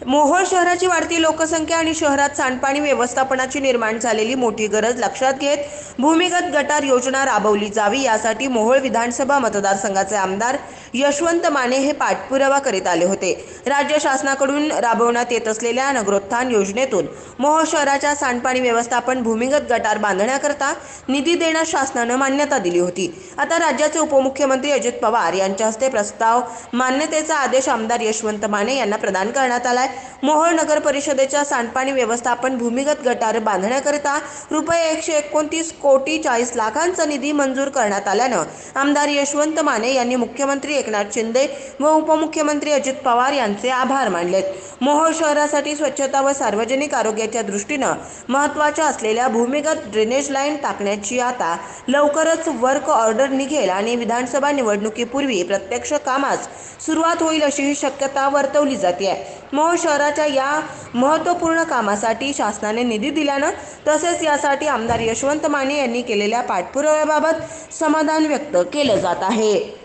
मोहोळ शहराची वाढती लोकसंख्या आणि शहरात सांडपाणी व्यवस्थापनाची निर्माण झालेली मोठी गरज लक्षात घेत भूमिगत गटार योजना राबवली जावी यासाठी मोहोळ विधानसभा मतदारसंघाचे आमदार यशवंत माने हे पाठपुरावा करीत आले होते. राज्य शासनाकडून राबवण्यात येत असलेल्या नगरोत्थान योजनेतून मोहोळ शहराच्या सांडपाणी व्यवस्थापन भूमिगत गटार बांधण्याकरता निधी देण्यास शासनानं मान्यता दिली होती. आता राज्याचे उपमुख्यमंत्री अजित पवार यांच्या हस्ते प्रस्ताव मान्यतेचा आदेश आमदार यशवंत माने यांना प्रदान करण्यात आला आलाय मोहोळ नगर परिषदेच्या सांडपाणी व्यवस्थापन भूमिगत गटार बांधण्याकरिता रुपये एकशे एकोणतीस कोटी चाळीस लाखांचा निधी मंजूर करण्यात आल्यानं आमदार यशवंत माने यांनी मुख्यमंत्री एकनाथ शिंदे व उपमुख्यमंत्री अजित पवार यांचे आभार मानलेत. मोहोळ शहरासाठी स्वच्छता व सार्वजनिक आरोग्याच्या दृष्टीनं महत्त्वाच्या असलेल्या भूमिगत ड्रेनेज लाईन टाकण्याची आता लवकरच वर्क ऑर्डर निघेल आणि विधानसभा निवडणुकीपूर्वी प्रत्यक्ष कामास सुरुवात होईल अशी ही शक्यता वर्तवली जाते. आहे मोहोळ शहराच्या या महत्त्वपूर्ण कामासाठी शासनाने निधी दिल्यानं तसेच यासाठी आमदार यशवंत माने यांनी केलेल्या पाठपुराव्याबाबत समाधान व्यक्त केलं जात आहे.